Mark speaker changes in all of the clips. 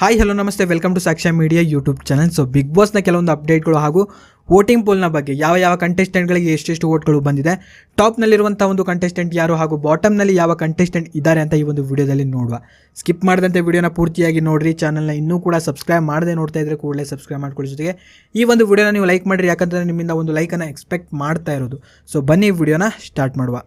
Speaker 1: Hi hello ನಮಸ್ತೆ. Welcome to Sakshya media YouTube channel so big ಬಾಸ್ನ ಕೆಲವೊಂದು ಅಪ್ಡೇಟ್ಗಳು ಹಾಗೂ ವೋಟಿಂಗ್ ಪೋಲ್ನ ಬಗ್ಗೆ ಯಾವ ಯಾವ ಕಂಟೆಸ್ಟೆಂಟ್ಗಳಿಗೆ ಎಷ್ಟೆಷ್ಟು ವೋಟ್ಗಳು ಬಂದಿದೆ ಟಾಪ್ನಲ್ಲಿರುವಂಥ ಒಂದು ಕಂಟೆಸ್ಟೆಂಟ್ ಯಾರು ಹಾಗೂ ಬಾಟಮ್ನಲ್ಲಿ ಯಾವ ಕಂಟೆಸ್ಟೆಂಟ್ ಇದ್ದಾರೆ ಅಂತ ಈ ಒಂದು ವಿಡಿಯೋದಲ್ಲಿ ನೋಡುವ. ಸ್ಕಿಪ್ ಮಾಡಿದಂಥ ವಿಡಿಯೋನ ಪೂರ್ತಿಯಾಗಿ ನೋಡಿರಿ. ಚಾನಲ್ನ ಇನ್ನೂ ಕೂಡ ಸಬ್ಸ್ಕ್ರೈಬ್ ಮಾಡದೆ ನೋಡ್ತಾ ಇದ್ರೆ ಕೂಡಲೇ ಸಬ್ಸ್ಕ್ರೈಬ್ ಮಾಡ್ಕೊಳ್ಳಿ. ಜೊತೆಗೆ ಈ ಒಂದು ವಿಡಿಯೋನ ನೀವು ಲೈಕ್ ಮಾಡಿರಿ. ಯಾಕಂದರೆ ನಿಮ್ಮಿಂದ ಒಂದು ಲೈಕನ್ನು ಎಕ್ಸ್ಪೆಕ್ಟ್ ಮಾಡ್ತಾ ಇರೋದು. ಸೊ ಬನ್ನಿ ವಿಡಿಯೋನ ಸ್ಟಾರ್ಟ್ ಮಾಡುವ.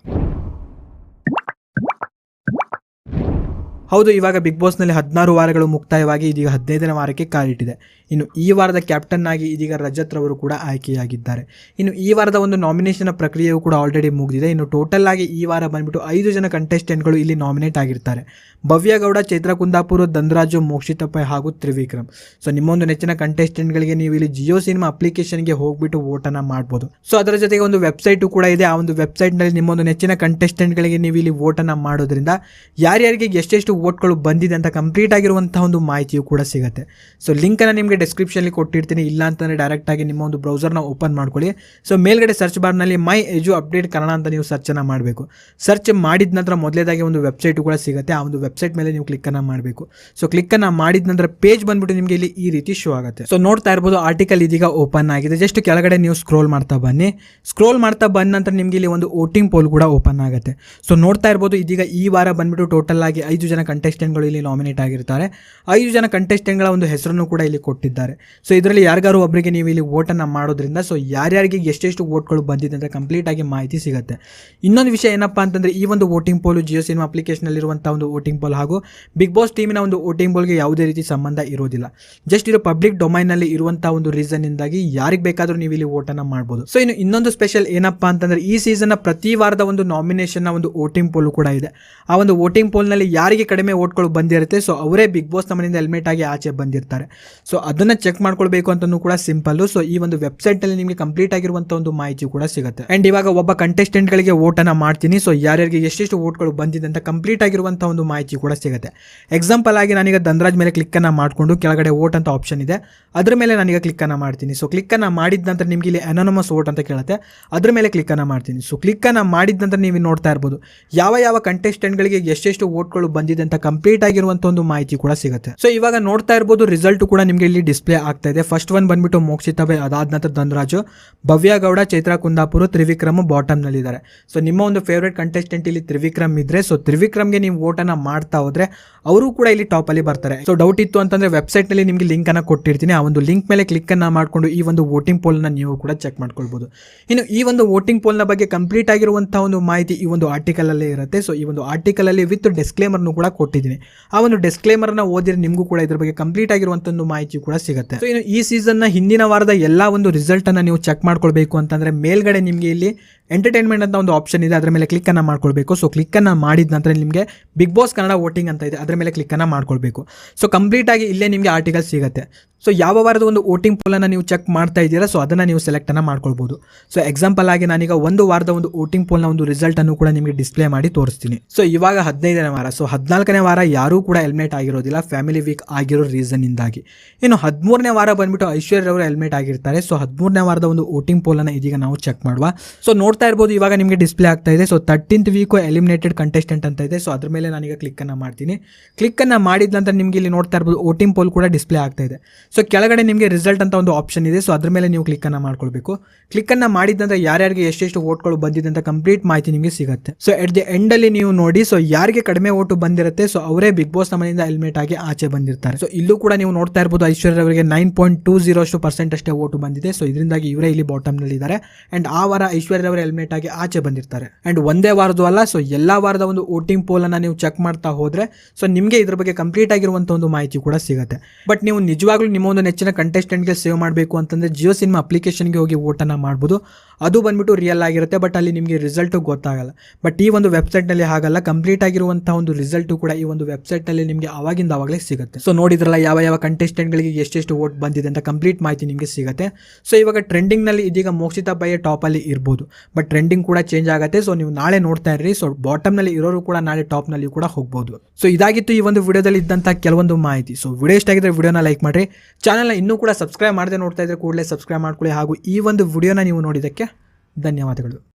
Speaker 1: ಹೌದು, ಇವಾಗ ಬಿಗ್ ಬಾಸ್ನಲ್ಲಿ ಹದಿನಾರು ವಾರಗಳು ಮುಕ್ತಾಯವಾಗಿ ಇದೀಗ ಹದಿನೈದನೇ ವಾರಕ್ಕೆ ಕಾಲಿಟ್ಟಿದೆ. ಇನ್ನು ಈ ವಾರದ ಕ್ಯಾಪ್ಟನ್ ಆಗಿ ಇದೀಗ ರಜತ್ ರವರು ಕೂಡ ಆಯ್ಕೆಯಾಗಿದ್ದಾರೆ. ಇನ್ನು ಈ ವಾರದ ಒಂದು ನಾಮಿನೇಷನ್ ಪ್ರಕ್ರಿಯೆಯು ಕೂಡ ಆಲ್ರೆಡಿ ಮುಗಿದಿದೆ. ಇನ್ನು ಟೋಟಲ್ ಆಗಿ ಈ ವಾರ ಬಂದ್ಬಿಟ್ಟು ಐದು ಜನ ಕಂಟೆಸ್ಟೆಂಟ್ಗಳು ಇಲ್ಲಿ ನಾಮಿನೇಟ್ ಆಗಿರ್ತಾರೆ. ಭವ್ಯಗೌಡ ಚೈತ್ರ ಕುಂದಾಪುರ ದಂದರಾಜು ಮೋಕ್ಷಿತಪ್ಪ ಹಾಗೂ ತ್ರಿವಿಕ್ರಮ್. ಸೊ ನಿಮ್ಮೊಂದು ನೆಚ್ಚಿನ ಕಂಟೆಸ್ಟೆಂಟ್ಗಳಿಗೆ ನೀವು ಇಲ್ಲಿ ಜಿಯೋ ಸಿನಿಮಾ ಅಪ್ಲಿಕೇಶನ್ಗೆ ಹೋಗ್ಬಿಟ್ಟು ವೋಟನ್ನು ಮಾಡ್ಬೋದು. ಸೊ ಅದರ ಜೊತೆಗೆ ಒಂದು ವೆಬ್ಸೈಟು ಕೂಡ ಇದೆ. ಆ ಒಂದು ವೆಬ್ಸೈಟ್ನಲ್ಲಿ ನಿಮ್ಮೊಂದು ನೆಚ್ಚಿನ ಕಂಟೆಸ್ಟೆಂಟ್ಗಳಿಗೆ ನೀವು ಇಲ್ಲಿ ವೋಟನ್ನು ಮಾಡೋದ್ರಿಂದ ಯಾರ್ಯಾರಿಗೆ ಎಷ್ಟೆಷ್ಟು ವೋಟ್ಗಳು ಬಂದಿದೆ ಅಂತ ಕಂಪ್ಲೀಟ್ ಆಗಿರುವಂತಹ ಒಂದು ಮಾಹಿತಿಯು ಕೂಡ ಸಿಗುತ್ತೆ. ಸೊ ಲಿಂಕನ್ನು ನಿಮಗೆ ಡಿಸ್ಕ್ರಿಪ್ಷನಲ್ಲಿ ಕೊಟ್ಟಿರ್ತೀನಿ. ಇಲ್ಲ ಅಂತಂದರೆ ಡೈರೆಕ್ಟಾಗಿ ನಿಮ್ಮ ಒಂದು ಬ್ರೌಸರ್ನ ಓಪನ್ ಮಾಡ್ಕೊಳ್ಳಿ. ಸೊ ಮೇಲ್ಗಡೆ ಸರ್ಚ್ ಬಾರ್ನಲ್ಲಿ ಮೈ ಎಜು ಅಪ್ಡೇಟ್ ಕನ್ನಡ ಅಂತ ನೀವು ಸರ್ಚನ್ನು ಮಾಡಬೇಕು. ಸರ್ಚ್ ಮಾಡಿದ ನಂತರ ಮೊದಲೇದಾಗಿ ಒಂದು ವೆಬ್ಸೈಟು ಕೂಡ ಸಿಗುತ್ತೆ. ಆ ಒಂದು ವೆಬ್ಸೈಟ್ ಮೇಲೆ ನೀವು ಕ್ಲಿಕ್ಕನ್ನು ಮಾಡಬೇಕು. ಸೊ ಕ್ಲಿಕ್ಕನ್ನು ಮಾಡಿದ ನಂತರ ಪೇಜ್ ಬಂದ್ಬಿಟ್ಟು ನಿಮಗೆ ಇಲ್ಲಿ ಈ ರೀತಿ ಶೋ ಆಗುತ್ತೆ. ಸೊ ನೋಡ್ತಾ ಇರ್ಬೋದು ಆರ್ಟಿಕಲ್ ಇದೀಗ ಓಪನ್ ಆಗಿದೆ. ಜಸ್ಟ್ ಕೆಳಗಡೆ ನೀವು ಸ್ಕ್ರೋಲ್ ಮಾಡ್ತಾ ಬನ್ನಿ. ಸ್ಕ್ರೋಲ್ ಮಾಡ್ತಾ ಬಂದ ನಂತರ ನಿಮಗೆ ಇಲ್ಲಿ ಒಂದು ವೋಟಿಂಗ್ ಪೋಲ್ ಕೂಡ ಓಪನ್ ಆಗುತ್ತೆ. ಸೊ ನೋಡ್ತಾ ಇರ್ಬೋದು ಇದೀಗ ಈ ವಾರ ಬಂದ್ಬಿಟ್ಟು ಟೋಟಲ್ ಆಗಿ ಐದು ಜನ ಕಂಟೆಸ್ಟೆಂಟ್ಗಳು ಇಲ್ಲಿ ನಾಮಿನೇಟ್ ಆಗಿರ್ತಾರೆ. ಐದು ಜನ ಕಂಟೆಸ್ಟೆಂಟ್ಗಳ ಒಂದು ಹೆಸರನ್ನು ಕೂಡ ಇಲ್ಲಿ ಕೊಟ್ಟಿದ್ದಾರೆ. ಸೊ ಇದರಲ್ಲಿ ಯಾರಿಗಾರು ಒಬ್ಬರಿಗೆ ನೀವು ಇಲ್ಲಿ ವೋಟನ್ನು ಮಾಡೋದ್ರಿಂದ ಸೊ ಯಾರ್ಯಾರಿಗೆ ಎಷ್ಟೆಷ್ಟು ವೋಟ್ಗಳು ಬಂದಿದೆ ಅಂತ ಕಂಪ್ಲೀಟ್ ಆಗಿ ಮಾಹಿತಿ ಸಿಗುತ್ತೆ. ಇನ್ನೊಂದು ವಿಷಯ ಏನಪ್ಪ ಅಂತಂದರೆ, ಈ ಒಂದು ವೋಟಿಂಗ್ ಪೋಲು ಜಿಯೋ ಸಿನಿಮಾ ಅಪ್ಲಿಕೇಶನಲ್ಲಿರುವಂಥ ಒಂದು ವೋಟಿಂಗ್ ಪೋಲ್ ಹಾಗೂ ಬಿಗ್ ಬಾಸ್ ಟೀಮಿನ ಒಂದು ವೋಟಿಂಗ್ ಪೋಲ್ಗೆ ಯಾವುದೇ ರೀತಿ ಸಂಬಂಧ ಇರೋದಿಲ್ಲ. ಜಸ್ಟ್ ಇದು ಪಬ್ಲಿಕ್ ಡೊಮೈನಲ್ಲಿ ಇರುವಂಥ ಒಂದು ರೀಸನ್ನಿಂದಾಗಿ ಯಾರಿಗೆ ಬೇಕಾದರೂ ನೀವು ಇಲ್ಲಿ ವೋಟನ್ನು ಮಾಡ್ಬೋದು. ಸೊ ಇನ್ನು ಇನ್ನೊಂದು ಸ್ಪೆಷಲ್ ಏನಪ್ಪ ಅಂತಂದರೆ, ಈ ಸೀಸನ್ನ ಪ್ರತಿ ವಾರದ ಒಂದು ನಾಮಿನೇಷನ್ನ ಒಂದು ವೋಟಿಂಗ್ ಪೋಲು ಕೂಡ ಇದೆ. ಆ ಒಂದು ವೋಟಿಂಗ್ ಪೋಲ್ನಲ್ಲಿ ಯಾರಿಗೆ ಕಡಿಮೆ ಓಟ್ಗಳು ಬಂದಿರುತ್ತೆ. ಸೊ ಅವರೇ ಬಿಗ್ ಬಾಸ್ ನಮ್ಮನಿಂದ ಹೆಲ್ಮೆಟ್ ಆಗಿ ಆಚೆ ಬಂದಿರ್ತಾರೆ. ಸೊ ಅದನ್ನು ಚೆಕ್ ಮಾಡ್ಕೊಳ್ಬೇಕು ಅಂತಲೂ ಕೂಡ ಸಿಂಪಲ್ಲು ಸೊ ಈ ಒಂದು ವೆಬ್ಸೈಟಲ್ಲಿ ನಿಮಗೆ ಕಂಪ್ಲೀಟ್ ಆಗಿರುವಂಥ ಒಂದು ಮಾಹಿತಿ ಕೂಡ ಸಿಗುತ್ತೆ. ಆ್ಯಂಡ್ ಇವಾಗ ಒಬ್ಬ ಕಂಟೆಸ್ಟೆಂಟ್ಗಳಿಗೆ ಓಟನ್ನು ಮಾಡ್ತೀನಿ. ಸೊ ಯಾರ್ಯಾರಿಗೆ ಎಷ್ಟೆಷ್ಟು ಓಟ್ಗಳು ಬಂದಿದೆ ಅಂತ ಕಂಪ್ಲೀಟ್ ಆಗಿರುವಂಥ ಒಂದು ಮಾಹಿತಿ ಕೂಡ ಸಿಗುತ್ತೆ. ಎಕ್ಸಾಂಪಲ್ ಆಗಿ ನಾನೀಗ ದಂದರಾಜ್ ಮೇಲೆ ಕ್ಲಿಕ್ಕನ್ನು ಮಾಡಿಕೊಂಡು ಕೆಳಗಡೆ ವೋಟ್ ಅಂತ ಆಪ್ಷನ್ ಇದೆ. ಅದ್ರ ಮೇಲೆ ನಾನೀಗ ಕ್ಲಿಕ್ಕನ್ನು ಮಾಡ್ತೀನಿ. ಸೊ ಕ್ಲಿಕ್ಕನ್ನು ಮಾಡಿದ ನಂತರ ನಿಮಗೆ ಇಲ್ಲಿ ಅನಾನಮಸ್ ವೋಟ್ ಅಂತ ಕೇಳುತ್ತೆ. ಅದ್ರ ಮೇಲೆ ಕ್ಲಿಕ್ಕನ್ನು ಮಾಡ್ತೀನಿ. ಸೊ ಕ್ಲಿಕ್ಕನ್ನು ಮಾಡಿದ ನಂತರ ನೀವು ನೋಡ್ತಾ ಇರ್ಬೋದು. ಯಾವ ಯಾವ ಕಂಟೆಸ್ಟೆಂಟ್ಗಳಿಗೆ ಎಷ್ಟೆಷ್ಟು ಓಟ್ಗಳು ಬಂದಿದೆ ಅಂತ ಕಂಪ್ಲೀಟ್ ಆಗಿರುವಂತ ಒಂದು ಮಾಹಿತಿ ಕೂಡ ಸಿಗುತ್ತೆ. ಸೊ ಇವಾಗ ನೋಡ್ತಾ ಇರ್ಬೋದು ರಿಸಲ್ಟ್ ಕೂಡ ನಿಮಗೆ ಇಲ್ಲಿ ಡಿಸ್ಪ್ಲೇ ಆಗ್ತಾ ಇದೆ. ಫಸ್ಟ್ ಒನ್ ಬಂದ್ಬಿಟ್ಟು ಮೋಕ್ಷಿತ ಬೈ ಅದಾದ ನಂತರ ಧನರಾಜು, ಭವ್ಯ ಗೌಡ, ಚೈತ್ರ ಕುಂದಾಪುರ, ತ್ರಿವಿಕ್ರಮ್ ಬಾಟಮ್ನಲ್ಲಿದ್ದಾರೆ ಸೊ ನಿಮ್ಮ ಒಂದು ಫೇವ್ರೇಟ್ ಕಂಟೆಸ್ಟೆಂಟ್ ಇಲ್ಲಿ ತ್ರಿವಿಕ್ರಮ್ ಇದ್ರೆ ಸೊ ತ್ರಿವಿಕ್ರಮ್ಗೆ ನೀವು ವೋಟನ್ನು ಮಾಡ್ತಾ ಹೋದ್ರೆ, ಅವರು ಕೂಡ ಇಲ್ಲಿ ಟಾಪ್ ಅಲ್ಲಿ ಬರ್ತಾರೆ. ಸೊ ಡೌಟ್ ಇತ್ತು ಅಂತಂದ್ರೆ ವೆಬ್ಸೈಟ್ನಲ್ಲಿ ನಿಮಗೆ ಅನ್ನ ಕೊಟ್ಟಿರ್ತೀನಿ. ಆ ಒಂದು ಲಿಂಕ್ ಮೇಲೆ ಕ್ಲಿಕ್ ಅನ್ನ ಮಾಡ್ಕೊಂಡು ಈ ಒಂದು ವೋಟಿಂಗ್ ಪೋಲ್ನ ನೀವು ಕೂಡ ಚೆಕ್ ಮಾಡ್ಕೊಳ್ಬಹುದು ಇನ್ನು ಈ ಒಂದು ವೋಟಿಂಗ್ ಪೋಲ್ನ ಬಗ್ಗೆ ಕಂಪ್ಲೀಟ್ ಆಗಿರುವಂತಹ ಒಂದು ಮಾಹಿತಿ ಈ ಒಂದು ಆರ್ಟಿಕಲ್ ಅಲ್ಲೇ ಇರುತ್ತೆ. ಸೊ ಈ ಒಂದು ಆರ್ಟಿಕಲ್ ಅಲ್ಲಿ ವಿತ್ ಡಿಸ್ಕ್ಲೇಮರ್ ಕೂಡ ಕೊಟ್ಟಿದ್ದೀನಿ. ಆ ಒಂದು ಡಿಸ್ಕ್ಲೇಮರ್ನ ಓದಿದ್ರೆ ನಿಮಗೂ ಕೂಡ ಇದ್ರ ಬಗ್ಗೆ ಕಂಪ್ಲೀಟ್ ಆಗಿರುವಂಥ ಒಂದು ಮಾಹಿತಿ ಕೂಡ ಸಿಗುತ್ತೆ. ಸೊ ಇನ್ನು ಈ ಸೀಸನ್ನ ಹಿಂದಿನ ವಾರದ ಎಲ್ಲ ಒಂದು ರಿಸಲ್ಟನ್ನು ನೀವು ಚೆಕ್ ಮಾಡ್ಕೊಳ್ಬೇಕು ಅಂತಂದರೆ ಮೇಲ್ಗಡೆ ನಿಮಗೆ ಇಲ್ಲಿ ಎಂಟರ್ಟೈನ್ಮೆಂಟ್ ಅಂತ ಒಂದು ಆಪ್ಷನ್ ಇದೆ. ಅದರ ಮೇಲೆ ಕ್ಲಿಕ್ಕನ್ನು ಮಾಡ್ಕೊಳ್ಬೇಕು. ಸೊ ಕ್ಲಿಕ್ಕನ್ನು ಮಾಡಿದ ನಂತರ ನಿಮಗೆ ಬಿಗ್ ಬಾಸ್ ಕನ್ನಡ ವೋಟಿಂಗ್ ಅಂತ ಇದೆ. ಅದರ ಮೇಲೆ ಕ್ಲಿಕ್ಕನ್ನು ಮಾಡ್ಕೊಳ್ಬೇಕು. ಸೊ ಕಂಪ್ಲೀಟಾಗಿ ಇಲ್ಲೇ ನಿಮಗೆ ಆರ್ಟಿಕಲ್ ಸಿಗುತ್ತೆ. ಸೊ ಯಾವ ವಾರದ ಒಂದು ವೋಟಿಂಗ್ ಪೋಲನ್ನು ನೀವು ಚೆಕ್ ಮಾಡ್ತಾ ಇದ್ದೀರಾ? ಸೊ ಅದನ್ನು ನೀವು ಸೆಲೆಕ್ಟನ್ನು ಮಾಡ್ಕೊಳ್ಬೋದು. ಸೊ ಎಕ್ಸಾಂಪಲ್ ಆಗಿ ನಾನೀಗ ಒಂದು ವಾರದ ಒಂದು ವೋಟಿಂಗ್ ಪೋಲ್ನ ಒಂದು ರಿಸಲ್ಟನ್ನು ಕೂಡ ನಿಮಗೆ ಡಿಸ್ಪ್ಲೇ ಮಾಡಿ ತೋರಿಸ್ತೀನಿ. ಸೊ ಇವಾಗ ಹದಿನೈದನೇ ವಾರ. ಸೊ ಹದಿನಾಲ್ಕನೇ ವಾರ ಯಾರೂ ಕೂಡ ಹೆಲ್ಮೆಟ್ ಆಗಿರೋದಿಲ್ಲ. ಫ್ಯಾಮಿಲಿ ವೀಕ್ ಆಗಿರೋ ರೀಸನ್ನಿಂದಾಗಿ ಇನ್ನು ಹದಿಮೂರನೇ ವಾರ ಬಂದ್ಬಿಟ್ಟು ಐಶ್ವರ್ಯ ಅವರು ಹೆಲ್ಮೆಟ್ ಆಗಿರ್ತಾರೆ. ಸೊ ಹದಿಮೂರನೇ ವಾರದ ಒಂದು ವೋಟಿಂಗ್ ಪೋಲನ್ನು ಇದೀಗ ನಾವು ಚೆಕ್ ಮಾಡುವ. ಸೊ ನೋಡ್ತಾ ಇರ್ಬೋದು ಇವಾಗ ನಿಮಗೆ ಡಿಸ್ಪ್ಲೇ ಆಗ್ತಾ ಇದೆ. So thirteenth week eliminated contestant ಅಂತ ಇದೆ. ಸೊ ಅದ್ರ ಮೇಲೆ ನಾನೀಗ ಕ್ಲಿಕ್ಕನ್ನು ಮಾಡ್ತೀನಿ. ಕ್ಲಿಕ್ಕನ್ನು ಮಾಡಿದ ನಂತರ ನಿಮಗೆ ಇಲ್ಲಿ ನೋಡ್ತಾ ಇರ್ಬೋದು ವೋಟಿಂಗ್ ಪೋಲ್ ಕೂಡ ಡಿಸ್ಪ್ಲೇ ಆಗ್ತಾ ಇದೆ. ಸೊ ಕೆಳಗಡೆ ನಿಮಗೆ ರಿಸಲ್ಟ್ ಅಂತ ಒಂದು ಆಪ್ಷನ್ ಇದೆ. ಸೊ ಅದ್ರ ಮೇಲೆ ನೀವು ಕ್ಲಿಕ್ಕನ್ನು ಮಾಡ್ಕೊಳ್ಬೇಕು. ಕ್ಲಿಕ್ಕನ್ನು ಮಾಡಿದ ನಂತರ ಯಾರ್ಯಾರಿಗೆ ಎಷ್ಟೆಷ್ಟು ವೋಟ್ಗಳು ಬಂದಿದೆ ಅಂತ ಕಂಪ್ಲೀಟ್ ಮಾಹಿತಿ ನಿಮಗೆ ಸಿಗುತ್ತೆ. ಸೊ ಎಟ್ ದಿ ಎಂಡಲ್ಲಿ ನೀವು ನೋಡಿ ಸೊ ಯಾರಿಗೆ ಕಡಿಮೆ ಓಟು ಬಂದಿರುತ್ತೆ ಸೊ ಅವರೇ ಬಿಗ್ ಬಾಸ್ ನಮ್ಮನಿಂದ ಹೆಲ್ಮೆಟ್ ಆಗಿ ಆಚೆ ಬಂದಿರ್ತಾರೆ. ಸೊ ಇಲ್ಲೂ ಕೂಡ ನೀವು ನೋಡ್ತಾ ಇರ್ಬೋದು ಐಶ್ವರ್ಯ ಅವರಿಗೆ ನೈನ್ ಪಾಯಿಂಟ್ ಟೂ ಜೀರೋ ಅಷ್ಟು ಪರ್ಸೆಂಟ್ ಅಷ್ಟೇ ಓಟು ಬಂದಿದೆ. ಸೊ ಇದರಿಂದಾಗಿ ಇವರೇ ಇಲ್ಲಿ ಬಾಟಮ್ನಲ್ಲಿ ಇದ್ದಾರೆ. ಆ್ಯಂಡ್ ಆ ವಾರ ಐಶ್ವರ್ಯ ಅವರ ಹೆಲ್ಮೆಟ್ ಆಗಿ ಆಚೆ ಬಂದಿರ್ತಾರೆ. ಆ್ಯಂಡ್ ಒಂದೇ ವಾರದ್ದು ಅಲ್ಲ ಸೊ ಎಲ್ಲ ವಾರದ ಒಂದು ವೋಟಿಂಗ್ ಪೋಲನ್ನು ನೀವು ಚೆಕ್ ಮಾಡ್ತಾ ಹೋದರೆ ಸೊ ನಿಮಗೆ ಇದ್ರ ಬಗ್ಗೆ ಕಂಪ್ಲೀಟ್ ಆಗಿರುವಂಥ ಒಂದು ಮಾಹಿತಿ ಕೂಡ ಸಿಗುತ್ತೆ. ಬಟ್ ನೀವು ನಿಜವಾಗ್ಲೂ ನಿಮ್ಮ ಒಂದು ನೆಚ್ಚಿನ ಕಂಟೆಸ್ಟೆಂಟ್ಗೆ ಸೇವ್ ಮಾಡಬೇಕು ಅಂತಂದರೆ ಜಿಯೋ ಸಿನಿಮಾ ಅಪ್ಲಿಕೇಶನ್ಗೆ ಹೋಗಿ ವೋಟನ್ನು ಮಾಡ್ಬೋದು. ಅದು ಬಂದ್ಬಿಟ್ಟು ರಿಯಲ್ ಆಗಿರುತ್ತೆ ಬಟ್ ಅಲ್ಲಿ ನಿಮಗೆ ರಿಸಲ್ಟು ಗೊತ್ತಾಗಲ್ಲ. ಬಟ್ ಈ ಒಂದು ವೆಬ್ಸೈಟ್ನಲ್ಲಿ ಹಾಗಲ್ಲ ಕಂಪ್ಲೀಟ್ ಆಗಿರುವಂಥ ಒಂದು ರಿಸಲ್ಟು ಕೂಡ ಈ ಒಂದು ವೆಬ್ಸೈಟ್ನಲ್ಲಿ ನಿಮಗೆ ಅವಾಗಿಂದ ಆವಾಗಲೇ ಸಿಗುತ್ತೆ. ಸೊ ನೋಡಿದ್ರಲ್ಲ, ಯಾವ ಯಾವ ಕಂಟೆಸ್ಟೆಂಟ್ಗಳಿಗೆ ಎಷ್ಟೆಷ್ಟು ವೋಟ್ ಬಂದಿದೆ ಅಂತ ಕಂಪ್ಲೀಟ್ ಮಾಹಿತಿ ನಿಮಗೆ ಸಿಗುತ್ತೆ. ಸೊ ಇವಾಗ ಟ್ರೆಂಡಿಂಗ್ನಲ್ಲಿ ಇದೀಗ ಮೋಕ್ಷಿತ ಬೈಯ ಟಾಪಲ್ಲಿ ಇರ್ಬೋದು. ಬಟ್ ಟ್ರೆಂಡಿಂಗ್ ಕೂಡ ಚೇಂಜ್ ಆಗುತ್ತೆ ಸೊ ನೀವು ನಾಳೆ ನೋಡ್ತಾ ಇರ್ರಿ. ಸೊ ಬಾಟಮ್ನಲ್ಲಿ ಇರೋರು ಕೂಡ ನಾಳೆ ಟಾಪ್ನಲ್ಲಿ ಕೂಡ ಹೋಗ್ಬೋದು. ಸೊ ಇದಾಗಿತ್ತು ಈ ಒಂದು ವಿಡಿಯೋದಲ್ಲಿ ಇದ್ದಂಥ ಕೆಲವೊಂದು ಮಾಹಿತಿ. ಸೊ ವಿಡಿಯೋ ಇಷ್ಟ ಆಗಿದ್ರೆ ವಿಡಿಯೋನ ಲೈಕ್ ಮಾಡಿರಿ. ಚಾನಲ್ನ ಇನ್ನೂ ಕೂಡ ಸಬ್ಸ್ಕ್ರೈಬ್ ಮಾಡದೆ ನೋಡ್ತಾ ಇದ್ದರೆ ಕೂಡಲೇ ಸಬ್ಸ್ಕ್ರೈಬ್ ಮಾಡ್ಕೊಳ್ಳಿ ಹಾಗೂ ಈ ಒಂದು ವಿಡಿಯೋನ ನೀವು ನೋಡಿದ್ದಕ್ಕೆ ಧನ್ಯವಾದಗಳು.